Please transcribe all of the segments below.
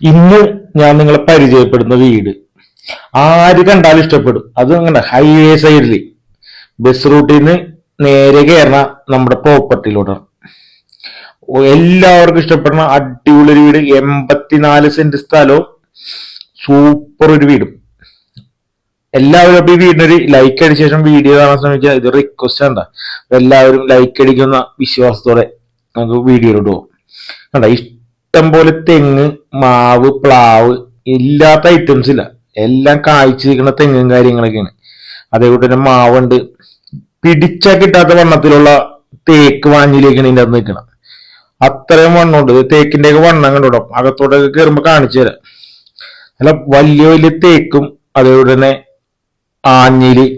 ഇന്ന് ഞാൻ നിങ്ങളെ പരിചയപ്പെടുന്ന വീട്. ആര് കണ്ടാലും ഇഷ്ടപ്പെടും. അത് അങ്ങനെ ഹൈവേ സൈഡിൽ ബസ് റൂട്ടിൽ നിന്ന് നേരെ കയറണ നമ്മുടെ പ്രോപ്പർട്ടിയിലൂടെ എല്ലാവർക്കും ഇഷ്ടപ്പെടുന്ന അടിപൊളി ഒരു വീട്. എൺപത്തിനാല് സെന്റ് സ്ഥലവും സൂപ്പർ ഒരു വീടും. എല്ലാവരും അപ്പൊ ഈ വീടിനൊരു ലൈക്ക് അടിച്ച ശേഷം വീഡിയോ കാണാൻ ശ്രമിക്കുക ഇത് റിക്വസ്റ്റ് ആണ് എല്ലാവരും ലൈക്ക് അടിക്കുന്ന വിശ്വാസത്തോടെ നമുക്ക് വീഡിയോയിലോട്ട് പോകും കണ്ട? ഇഷ്ടം പോലെ തെങ്ങ് മാവ് പ്ലാവ് ഇല്ലാത്ത ഐറ്റംസ് ഇല്ല. എല്ലാം കായ്ച്ചു നിൽക്കുന്ന തെങ്ങും കാര്യങ്ങളൊക്കെയാണ്. അതേപോലെ തന്നെ മാവുണ്ട്. പിടിച്ചാ കിട്ടാത്ത വണ്ണത്തിലുള്ള തേക്ക് വാഞ്ഞിലേക്കാണ് ഇതിന്റെ അകത്ത് നിൽക്കണം അത്രയും വണ്ണമുണ്ട്. തേക്കിന്റെയൊക്കെ വണ്ണം കണ്ടോട്ടോ അകത്തോട്ടൊക്കെ കയറുമ്പോൾ കാണിച്ചു തരാം. അല്ല വലിയ വലിയ തേക്കും അതേപോലെ തന്നെ ആഞ്ഞിലി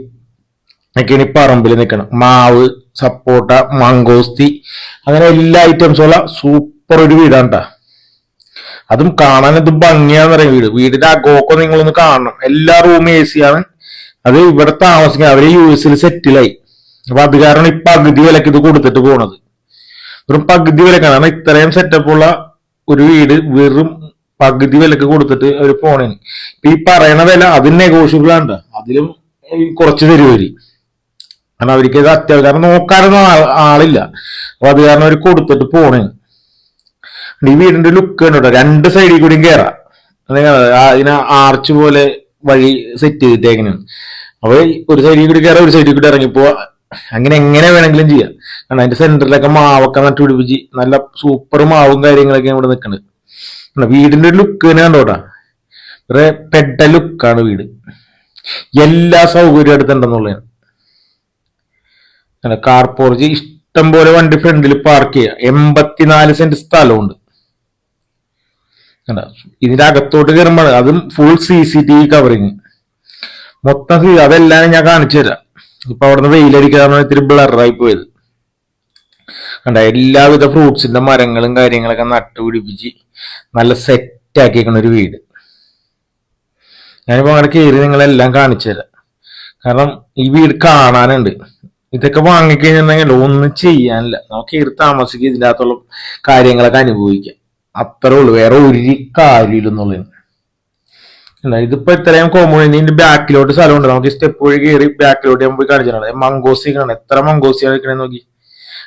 ഒക്കെയാണ് ഈ പറമ്പിൽ നിൽക്കണം മാവ് സപ്പോട്ട മങ്കോസ്തി അങ്ങനെ എല്ലാ ഐറ്റംസും ഉള്ള സൂപ്പർ ഒരു വീടാണ് ട്ടാ. അതും കാണാൻ ഇത് ഭംഗിയാന്ന് പറയും വീട് വീടിന്റെ അകോക്കം നിങ്ങളൊന്ന് കാണണം. എല്ലാ റൂമും എ സി ആണ്. അത് ഇവിടെ താമസിക്കുക അവർ യു എസിൽ സെറ്റിലായി അപ്പൊ അത് കാരണം ഈ പകുതി വിലക്ക് ഇത് കൊടുത്തിട്ട് പോണത്. വെറും പകുതി വിലക്കാണ് കാരണം ഇത്രയും സെറ്റപ്പുള്ള ഒരു വീട് വെറും പകുതി വിലക്ക് കൊടുത്തിട്ട് അവർ പോണേന്. ഇപ്പൊ ഈ പറയണ വില അതിന് നെഗോഷ്യബിൾ ആണ് അതിലും കുറച്ച് കുറച്ച് തരുവരി കാരണം അവർക്ക് ഇത് അത്യാവശ്യം കാരണം നോക്കാനൊന്നും ആളില്ല. അപ്പൊ അത് കാരണം അവർ കൊടുത്തിട്ട് പോണേന്. ഈ വീടിന്റെ ലുക്ക് കണ്ടോ രണ്ട് സൈഡിൽ കൂടിയും കയറാം അതിനെ ആർച്ച് പോലെ വഴി സെറ്റ് ചെയ്തിട്ടേക്കണാണ് അപ്പൊ ഒരു സൈഡിൽ കൂടി കയറാം ഒരു സൈഡിൽ കൂടി ഇറങ്ങിപ്പോ അങ്ങനെ എങ്ങനെ വേണമെങ്കിലും ചെയ്യാം. കാരണം അതിന്റെ സെന്ററിലൊക്കെ മാവൊക്കെ നട്ടുപിടിപ്പിച്ച് നല്ല സൂപ്പർ മാവും കാര്യങ്ങളൊക്കെ ഇവിടെ നിൽക്കുന്നത് വീടിന്റെ ഒരു ലുക്ക് തന്നെ കണ്ടോട്ടാ വേറെ പെട്ട ലുക്കാണ് വീട്. എല്ലാ സൗകര്യവും അടുത്തുണ്ടെന്നുള്ളതാണ്. അങ്ങനെ കാർ പോർച്ച് ഇഷ്ടം പോലെ വണ്ടി ഫ്രണ്ടിൽ പാർക്ക് ചെയ്യുക എൺപത്തിനാല് സെന്റ് സ്ഥലമുണ്ട്. കണ്ടോ? ഇതിന്റെ അകത്തോട്ട് കയറുമ്പോൾ അതും full C C T V covering മൊത്തം അതെല്ലാം ഞാൻ കാണിച്ചു തരാം. ഇപ്പൊ അവിടുന്ന് വെയിലടിക്കാതെ ഇത്തിരി ബ്ലറായി പോയത്. കണ്ട എല്ലാവിധ ഫ്രൂട്ട്സിന്റെ മരങ്ങളും കാര്യങ്ങളൊക്കെ നട്ടുപിടിപ്പിച്ച് നല്ല സെറ്റ് ആക്കിയേക്കണ ഒരു വീട്. ഞാനിപ്പോ അങ്ങനെ കയറി നിങ്ങളെല്ലാം കാണിച്ചു തരാം. കാരണം ഈ വീട് കാണാനുണ്ട്. ഇതൊക്കെ വാങ്ങിക്കഴിഞ്ഞിട്ടുണ്ടെങ്കിൽ ഒന്നും ചെയ്യാനില്ല. നമുക്ക് കയറി താമസിക്കുക ഇതിന്റെ അകത്തുള്ള കാര്യങ്ങളൊക്കെ അനുഭവിക്കാം. അത്രേ ഉള്ളൂ. വേറെ ഒരു കാര്യമില്ലെന്നുള്ളത് അല്ല ഇതിപ്പോ ഇത്രയും കോമൺ ഇതിന്റെ ബാക്കിലോട്ട് സ്ഥലമുണ്ട് നമുക്ക് സ്റ്റെപ്പ് വഴി കയറി ബാക്കിലോട്ട് ഞാൻ പോയി കാണിച്ചിട്ടുണ്ട് മങ്കോസി കാണാം എത്ര മങ്കോസിയാണ് നിൽക്കണേ നോക്കി.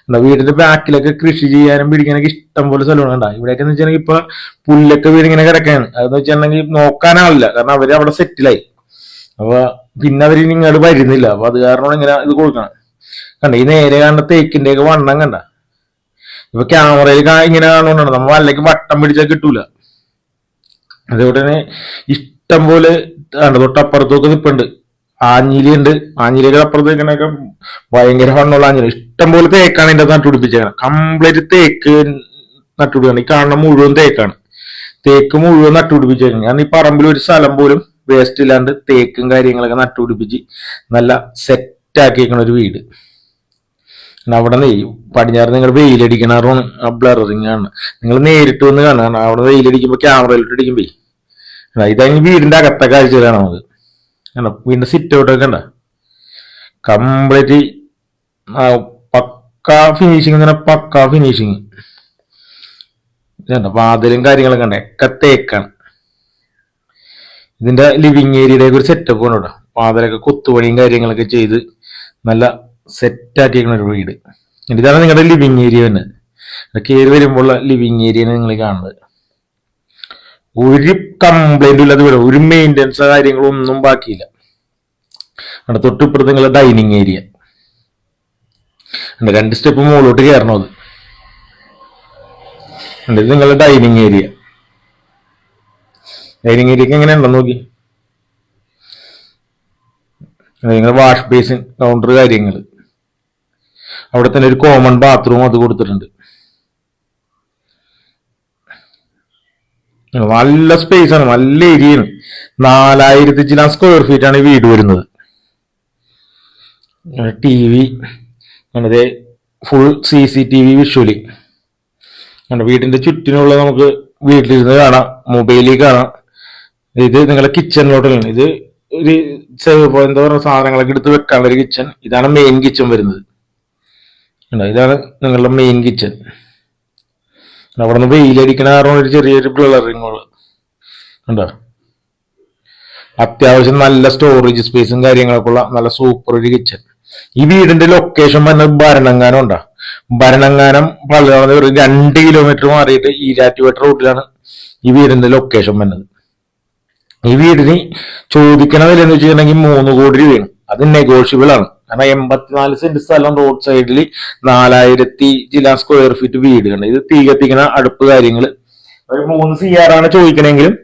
എന്താ വീടിന്റെ ബാക്കിലൊക്കെ കൃഷി ചെയ്യാനും പിടിക്കാനൊക്കെ ഇഷ്ടം പോലെ സ്ഥലമാണ് കണ്ടാ. ഇവിടെയൊക്കെ എന്ന് വെച്ചിട്ടുണ്ടെങ്കിൽ ഇപ്പൊ പുല്ലൊക്കെ വീടിങ്ങനെ കിടക്കാണ് അതെന്ന് വെച്ചിട്ടുണ്ടെങ്കിൽ നോക്കാനാവില്ല കാരണം അവർ അവിടെ സെറ്റിലായി അപ്പൊ പിന്നെ അവർ ഇങ്ങോട്ട് വരുന്നില്ല. അപ്പൊ അത് കാരണം ഇങ്ങനെ ഇത് കൊടുക്കണം കണ്ട ഈ നേരെ കണ്ട തേക്കിന്റെ ഒക്കെ വണ്ണം കണ്ട? ഇപ്പൊ ക്യാമറയിൽ ഇങ്ങനെ കാണുകൊണ്ടാണ് നമ്മൾ വല്ലക്ക് വട്ടം പിടിച്ചാൽ കിട്ടൂല. അതേപോലെ തന്നെ ഇഷ്ടം പോലെ തൊട്ടപ്പുറത്തൊക്കെ നിപ്പുണ്ട്. ആഞ്ഞിലി ഉണ്ട് ആഞ്ഞിലിയുടെ അപ്പുറത്തേക്കിനൊക്കെ ഭയങ്കര ഫണ്ണുള്ള ആഞ്ഞിലി. ഇഷ്ടം പോലെ തേക്കാണ് ഇതിന്റെ നട്ടുപിടിപ്പിച്ചേക്കണം കംപ്ലീറ്റ് തേക്ക് നട്ടുപിടിക്കണം ഈ കാണുന്ന മുഴുവൻ തേക്കാണ്. തേക്ക് മുഴുവൻ നട്ടുപിടിപ്പിച്ചേക്കണം കാരണം ഈ പറമ്പിൽ ഒരു സ്ഥലം പോലും വേസ്റ്റ് ഇല്ലാണ്ട് തേക്കും കാര്യങ്ങളൊക്കെ നട്ടുപിടിപ്പിച്ച് നല്ല സെറ്റ് ആക്കിയേക്കണ ഒരു വീട്. അവിടെ നിന്ന് പടിഞ്ഞാറ് നിങ്ങൾ വെയിലടിക്കണാറാണ് ആ ബ്ലറിങ് ആണ്. നിങ്ങൾ നേരിട്ട് വന്ന് കാണാൻ അവിടെ വെയിലടിക്കുമ്പോ ക്യാമറയിലോട്ട് അടിക്കുമ്പേ ഇതായി വീടിന്റെ അകത്തെ കാഴ്ചയിലാണ് നമുക്ക്. കണ്ടോ? വീടിന്റെ സിറ്റ് ഔട്ടൊക്കെ കണ്ട? കംപ്ലീറ്റ് പക്ക ഫിനിഷിങ് തന്നെ പക്ക ഫിനിഷിങ് ഇതുണ്ട്. വാതിലും കാര്യങ്ങളൊക്കെ ഉണ്ട് ഒക്കെ തേക്കാണ്. ഇതിന്റെ ലിവിങ് ഏരിയയുടെ ഒരു സെറ്റപ്പ് ഉണ്ട് കേട്ടോ വാതിലൊക്കെ കൊത്തുപണിയും കാര്യങ്ങളൊക്കെ ചെയ്ത് നല്ല സെറ്റ് ആക്കിയിരിക്കുന്ന ഒരു വീട്. ഇതാണ് നിങ്ങളുടെ ലിവിങ് ഏരിയ തന്നെ. കയറി വരുമ്പോൾ ലിവിങ് ഏരിയ നിങ്ങൾ കാണുന്നത്. ഒരു കംപ്ലൈന്റും ഇല്ലാതെ വീട് ഒരു മെയിന്റെനൻസ് കാര്യങ്ങളും ഒന്നും ബാക്കിയില്ല. അവിടെ തൊട്ടിപ്പുറത്ത് നിങ്ങളുടെ ഡൈനിങ് ഏരിയ രണ്ട് സ്റ്റെപ്പ് മുകളിലോട്ട് കയറണം അത്. ഇത് നിങ്ങളുടെ ഡൈനിങ് ഏരിയ ഡൈനിങ് ഏരിയക്ക് എങ്ങനെ ഉണ്ടോ നോക്കി. നിങ്ങൾ വാഷ് ബേസിൻ കൗണ്ടർ കാര്യങ്ങൾ അവിടെ തന്നെ ഒരു കോമൺ ബാത്റൂം അത് കൊടുത്തിട്ടുണ്ട്. നല്ല സ്പേസ് ആണ് നല്ല ഏരിയയാണ് നാലായിരത്തി ചില സ്ക്വയർ ഫീറ്റ് ആണ് ഈ വീട് വരുന്നത്. T V full C C T V visually വീടിന്റെ ചുറ്റിനുള്ള നമുക്ക് വീട്ടിലിരുന്ന് കാണാം മൊബൈലിൽ കാണാം. ഇത് നിങ്ങളുടെ കിച്ചണിലോട്ടാണ് ഇത് ഒരു എന്താ പറയുക സാധനങ്ങളൊക്കെ എടുത്ത് വെക്കാനുള്ള ഒരു കിച്ചൺ ഇതാണ് മെയിൻ കിച്ചൺ വരുന്നത്? ഇതാണ് നിങ്ങളുടെ മെയിൻ കിച്ചൺ അവിടെ നിന്ന് വെയിലടിക്കണ കാരണം ഒരു ചെറിയൊരു ബ്ലറിങ് ഉണ്ടോ അത്യാവശ്യം നല്ല സ്റ്റോറേജ് സ്പേസും കാര്യങ്ങളൊക്കെ ഉള്ള നല്ല സൂപ്പർ ഒരു കിച്ചൺ ഈ വീടിന്റെ ലൊക്കേഷൻ പറഞ്ഞത് ഭരണങ്ങാനം ഉണ്ടാ? ഭരണങ്ങാനം പലതാണ് ഒരു രണ്ട് കിലോമീറ്റർ മാറിയിട്ട് ഈരാറ്റുപേട്ട റൂട്ടിലാണ് ഈ വീടിന്റെ ലൊക്കേഷൻ വന്നത്. ഈ വീടിന് ചോദിക്കണ വില എന്ന് വെച്ചിട്ടുണ്ടെങ്കിൽ മൂന്ന് കോടി രൂപയാണ്. അത് നെഗോഷ്യബിൾ ആണ്. കാരണം എൺപത്തിനാല് സെന്റ് സ്ഥലം റോഡ് സൈഡിൽ നാലായിരത്തി ചില സ്ക്വയർ ഫീറ്റ് വീട് കണ്ട്. ഇത് തീ അടുപ്പ് കാര്യങ്ങൾ ഒരു മൂന്ന് സി ആർ ആണ് ചോദിക്കണമെങ്കിലും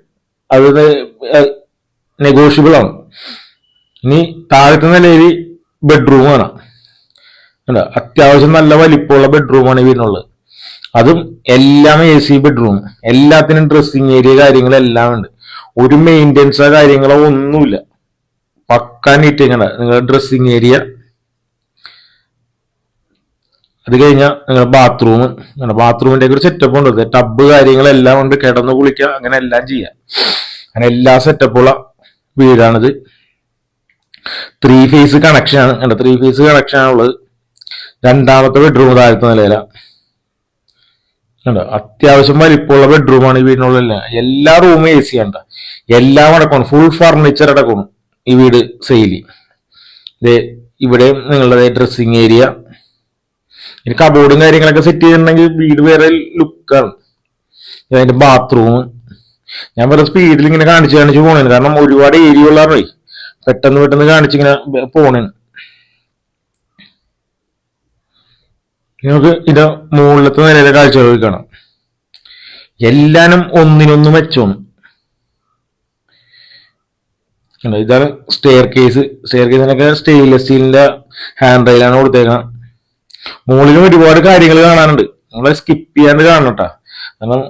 അത് നെഗോഷ്യബിൾ ആണ്. ഇനി താഴത്തെ നിലയിൽ ബെഡ്റൂം കണ്ടോ? അത്യാവശ്യം നല്ല വലിപ്പമുള്ള ബെഡ്റൂമാണ് ഇതിനുള്ളത് അതും എല്ലാം എ സി ബെഡ്റൂം എല്ലാത്തിനും ഡ്രസ്സിങ് ഏരിയ കാര്യങ്ങളെല്ലാം ഉണ്ട്. ഒരു മെയിന്റെനൻസോ കാര്യങ്ങളോ ഒന്നുമില്ല. പക്കാ ഇങ്ങനെ നിങ്ങളുടെ ഡ്രസ്സിങ് ഏരിയ അത് കഴിഞ്ഞാൽ നിങ്ങളുടെ ബാത്റൂം നിങ്ങളുടെ ബാത്റൂമിന്റെ ഒരു സെറ്റപ്പ് ഉണ്ട്. ടബ് കാര്യങ്ങളെല്ലാം ഉണ്ട് കിടന്ന് കുളിക്കുക അങ്ങനെ എല്ലാം ചെയ്യാം. അങ്ങനെ എല്ലാ സെറ്റപ്പുള്ള വീടാണിത്. ത്രീ ഫേസ് കണക്ഷനാണ് ആണ്. കണ്ട? ത്രീ ഫേസ് കണക്ഷൻ ആണുള്ളത് രണ്ടാമത്തെ ബെഡ്റൂം താഴത്തെ നിലയില. കണ്ടോ? അത്യാവശ്യം വലിപ്പമുള്ള ബെഡ്റൂമാണ് ഈ വീടിനുള്ള എല്ലാ റൂമും എ സി ഉണ്ട്. എല്ലാം അടക്കണം ഫുൾ ഫർണിച്ചർ അടക്കണം ഈ വീട് ശൈലി ഇവിടെ നിങ്ങളുടെ ഡ്രസ്സിങ് ഏരിയ ഇനി കബോർഡും കാര്യങ്ങളൊക്കെ സെറ്റ് ചെയ്തിട്ടുണ്ടെങ്കിൽ വീട് വേറെ ലുക്കാണ് അതിന്റെ ബാത്റൂം ഞാൻ വേറെ സ്പീഡിൽ ഇങ്ങനെ കാണിച്ച് കാണിച്ച് പോണേന്. കാരണം ഒരുപാട് ഏരിയ ഉള്ളതാണേ പെട്ടെന്ന് പെട്ടെന്ന് കാണിച്ചിങ്ങനെ പോണേന്. നമുക്ക് ഇത് മുകളിലത്തെ നിലയിലെ കാഴ്ചകൾ കാണാം. എല്ലാനും ഒന്നിനൊന്ന് മെച്ചമാണ് കണ്ടോ, ഇതാണ് സ്റ്റെയർ കേസ് സ്റ്റെയർ കേസിനൊക്കെ സ്റ്റെയിൻലെസ് സ്റ്റീലിന്റെ ഹാൻഡ് റെയിലാണ് കൊടുത്തേക്കണം മുകളിലും ഒരുപാട് കാര്യങ്ങൾ കാണാനുണ്ട്. നമ്മളെ സ്കിപ്പ് ചെയ്യാണ്ട് കാണണം കേട്ടോ കാരണം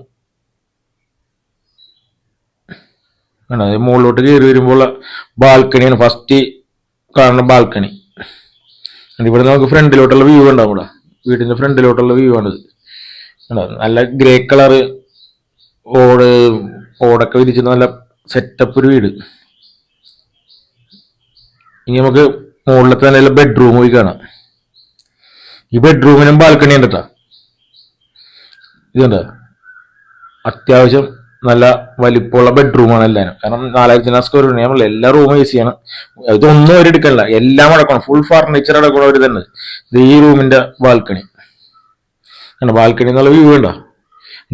ഇത് മുകളിലോട്ട് കയറി വരുമ്പോൾ ബാൽക്കണിയാണ് ഫസ്റ്റ് കാണുന്ന ബാൽക്കണി ഇവിടെ നമുക്ക് ഫ്രണ്ടിലോട്ടുള്ള വ്യൂ ഉണ്ടാവും ഇവിടെ വീടിന്റെ ഫ്രണ്ടിലോട്ടുള്ള വ്യൂ ആണിത്. നല്ല ഗ്രേ കളർ ഓട് ഓടൊക്കെ വിരിച്ച് നല്ല സെറ്റപ്പ് ഒരു വീട്. ഇനി നമുക്ക് മുകളിലത്തെ നിലയിലെ ബെഡ്റൂം പോയി കാണാം. ഈ ബെഡ്റൂമിനും ബാൽക്കണി ഉണ്ട് ഇതുണ്ട്. അത്യാവശ്യം നല്ല വലിപ്പമുള്ള ബെഡ്റൂമാണ് എല്ലാവരും. കാരണം നാലായിരത്തി സ്ക്വയർ ഫീറ്റ് നമ്മൾ എല്ലാ റൂമും യൂസ് ചെയ്യണം. ഇതൊന്നും അവർ എടുക്കണില്ല. എല്ലാം അടക്കണം. ഫുൾ ഫർണിച്ചർ അടക്കണം അവർ തന്നെ ഇത് ഈ റൂമിന്റെ ബാൽക്കണി ആണ് ബാൽക്കണി എന്നുള്ള വ്യൂ ഉണ്ടോ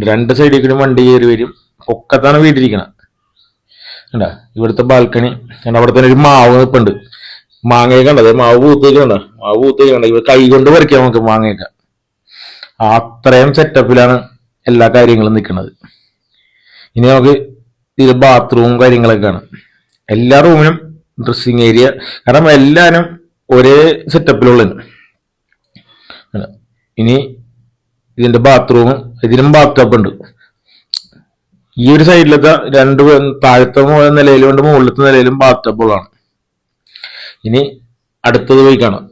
രണ്ട് സൈഡിൽ കൂടി വണ്ടി കയറി വരും. പൊക്കത്താണ് വീട്ടിരിക്കണം ഇവിടുത്തെ ബാൽക്കണി അവിടെ തന്നെ ഒരു മാവ് നിൽപ്പുണ്ട് മാങ്ങയൊക്കെ ഉണ്ട് മാവ് പൂത്തേക്കാണ് മാവ് പൂത്തേക്കാണ് ഇവ കൈ കൊണ്ട് പറിക്കാം നമുക്ക് മാങ്ങയൊക്കെ. അത്രയും സെറ്റപ്പിലാണ് എല്ലാ കാര്യങ്ങളും നിൽക്കുന്നത്. ഇനി നമുക്ക് ഇത് ബാത്റൂം കാര്യങ്ങളൊക്കെ കാണാം എല്ലാ റൂമിനും ഡ്രസ്സിങ് ഏരിയ കാരണം എല്ലാവരും ഒരേ സെറ്റപ്പിലുള്ളത് ഇനി ഇതിന്റെ ബാത്റൂം ഇതിനും ബാത്ത് ഉണ്ട്. ഈ ഒരു സൈഡിലത്തെ രണ്ട് താഴത്തെ നിലയിലും ഉണ്ട് മുകളിലത്തെ നിലയിലും ബാത്തബിളാണ് ഇനി അടുത്തത് പോയി കാണാം.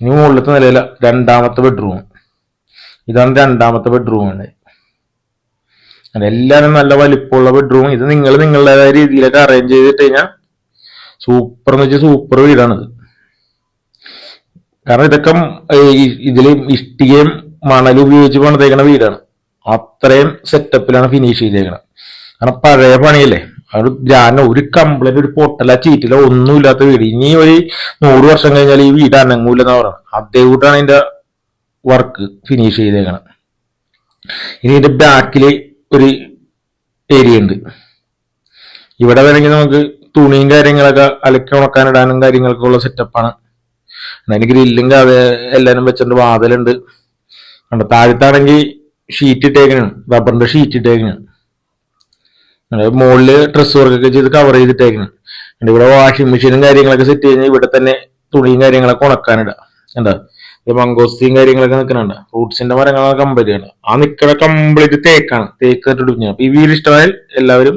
ഇനി മുകളിലത്തെ നിലയില രണ്ടാമത്തെ ബെഡ്റൂം ഇതാണ് രണ്ടാമത്തെ ബെഡ്റൂം ആണ്. എല്ലാവരും നല്ല വലിപ്പമുള്ള ബെഡ്റൂം ഇത് നിങ്ങൾ നിങ്ങളുടേതായ രീതിയിലൊക്കെ അറേഞ്ച് ചെയ്തിട്ട് കഴിഞ്ഞാൽ സൂപ്പർ എന്ന് വെച്ചാൽ സൂപ്പർ വീടാണിത്. കാരണം ഇതൊക്കെ ഇതിൽ ഇഷ്ടികയും മണലും ഉപയോഗിച്ച് പണിതേക്കണ വീടാണ്. അത്രയും സെറ്റപ്പിലാണ് ഫിനിഷ് ചെയ്തേക്കണം കാരണം പഴയ പണിയല്ലേ? അത് ഞാൻ ഒരു കംപ്ലൈന്റ് ഒരു പൊട്ടല ചീറ്റില ഒന്നുമില്ലാത്ത വീട്. ഇനി ഒരു നൂറ് വർഷം കഴിഞ്ഞാൽ ഈ വീട് അനങ്ങൂലെന്ന് അതേ കൂട്ടാണ് ഇതിന്റെ വർക്ക് ഫിനിഷ് ചെയ്തേക്കണം ഇനി ഇതിന്റെ ബാക്കിൽ ഒരു ഏരിയ ഉണ്ട്. ഇവിടെ വേണമെങ്കിൽ നമുക്ക് തുണിയും കാര്യങ്ങളൊക്കെ അലക്കി ഉണക്കാൻ ഇടാനും കാര്യങ്ങളൊക്കെ ഉള്ള സെറ്റപ്പാണ് അതിന് ഗ്രില്ലും എല്ലാവരും വെച്ചിട്ടുണ്ട്. വാതിലുണ്ട്. കണ്ടോ? താഴത്താണെങ്കിൽ ഷീറ്റ് ഇട്ടേക്കണ്. റബ്ബറിന്റെ ഷീറ്റ് ഇട്ടേക്കണ്. മുകളിൽ ഡ്രസ് വർക്കൊക്കെ ചെയ്ത് കവർ ചെയ്തിട്ടേക്കണം. എന്നിട്ട് ഇവിടെ വാഷിംഗ് മെഷീനും കാര്യങ്ങളൊക്കെ സെറ്റ് കഴിഞ്ഞാൽ ഇവിടെ തന്നെ തുണിയും കാര്യങ്ങളൊക്കെ ഉണക്കാനിടാം. എന്താ മംഗോസ്തിയും കാര്യങ്ങളൊക്കെ നിൽക്കുന്നുണ്ട് ഫ്രൂട്ട്സിന്റെ മരങ്ങളൊക്കെ കമ്പനിയാണ് ആ നിൽക്കുന്ന കംപ്ലീറ്റ് തേക്കാണ്. തേക്ക് ഇട്ടിട്ട് അപ്പൊ ഈ വീട് ഇഷ്ടമായാൽ എല്ലാവരും